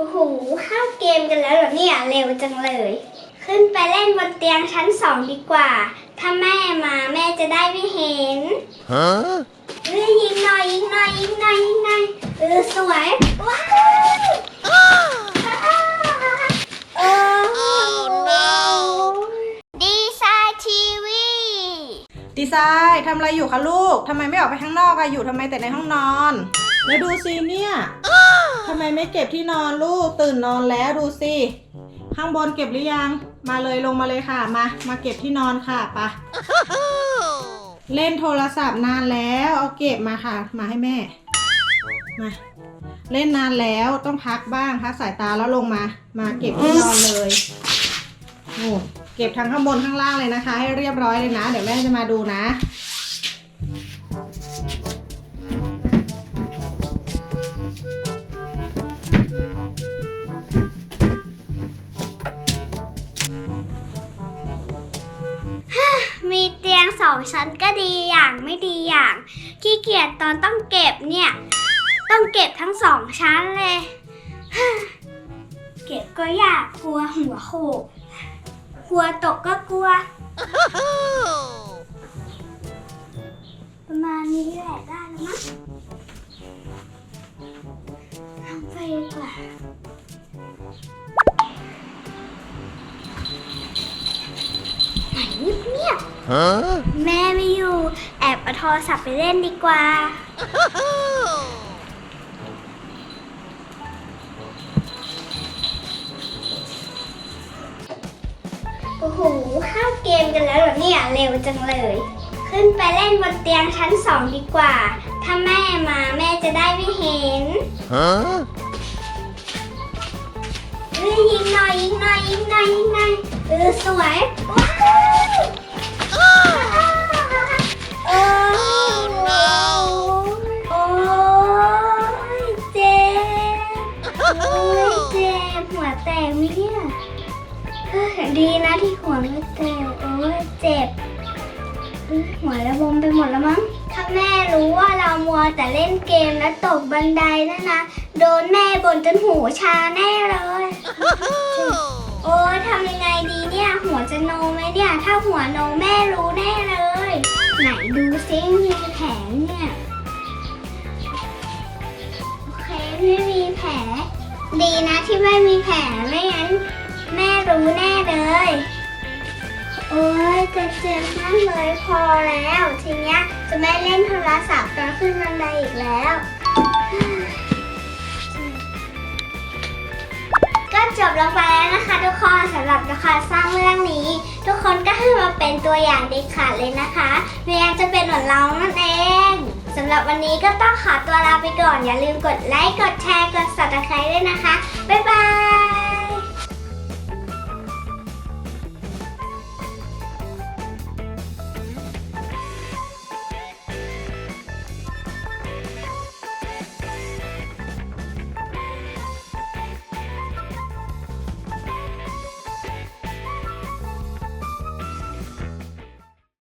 โอ้โหเข้าเกมกันแล้วเหรอเนี่ยเร็วจังเลย ขึ้นไปเล่นบนเตียงชั้นสองดีกว่า ถ้าแม่มาแม่จะได้ไม่เห็น Huh? เอ้ยยิงหน่อยยิงหน่อยยิงหน่อยยิงหน่อยเออสวย ว้าวโอ้ดีไซน์ทีวีดีไซน์ทำอะไรอยู่คะลูกทำไมไม่ออกไปข้างนอกอะอยู่ทำไมแต่ในห้องนอน แล้วดูสิเนี่ย ทำไมไม่เก็บที่นอนลูกตื่นนอนแล้วดูสิข้างบนเก็บหรือยัง มาเลยลงมาเลยค่ะ มา มาเก็บที่นอนค่ะปะเล่นโทรศัพท์นานแล้ว เอาเก็บมาค่ะ มาให้แม่มาเล่นนานแล้วต้องพักบ้างพักสายตาแล้วลงมา มาเก็บที่นอนเลยโอ้เก็บทั้งข้างบนข้างล่างเลยนะคะ ให้เรียบร้อยเลยนะ เดี๋ยวแม่จะมาดูนะ เตียงสองชั้นก็ดีอย่างไม่ดีอย่าง ขี้เกียจตอนต้องเก็บเนี่ย ต้องเก็บทั้งสองชั้นเลย เก็บก็ยากกลัวหัวโขกกลัวตกก็กลัว ประมาณนี้แหละได้แล้วมั้งทำไปดีกว่าไหน แม่ไม่อยู่ แอบเอาโทรศัพท์ไปเล่นดีกว่า โอ้โหเข้าเกมกันแล้วเหรอเนี่ยเร็วจังเลย ขึ้นไปเล่นบนเตียงชั้นสองดีกว่า ถ้าแม่มาแม่จะได้ไม่เห็น Huh? เอ้ยยิงหน่อยยิงหน่อยยิงหน่อยยิงหน่อยเออสวยว้า เจ็บหัวแตกไหมเนี่ยเฮ้ยดีนะที่หัวไม่แตกโอ้ยเจ็บเอ้ยหัวระบมไปหมดแล้วมั้ง ถ้าแม่รู้ว่าเรามัวแต่เล่นเกมแล้วตกบันไดนั่นนะ โดนแม่บ่นจนหูชาแน่เลย โอ้ยทำยังไงดีเนี่ย หัวจะโนไหมเนี่ย ถ้าหัวโนแม่รู้แน่เลย ไหนดูซิมีแผลเนี่ย โอเคไม่มีแผล ดีนะที่ไม่มีแผลไม่งั้น แม่รู้แน่เลย โอ้ยจะเจ็บมากเลยพอแล้ว ทีเนี้ยจะไม่เล่นโทรศัพท์ตอนขึ้นบันไดอีกแล้ว ก็จบลงไปแล้วนะคะทุกคนสำหรับละครสร้างเรื่องนี้ ทุกคนก็ให้มาเป็นตัวอย่างเด็ดขาดเลยนะคะไม่งั้นจะเป็นเหมือนเรานั่นเอง หรับวันนี้ก็ต้องขอตัวลาไปก่อน อย่าลืมกดไลค์ กดแชร์ กด subscribe ด้วยนะคะ บ๊ายบาย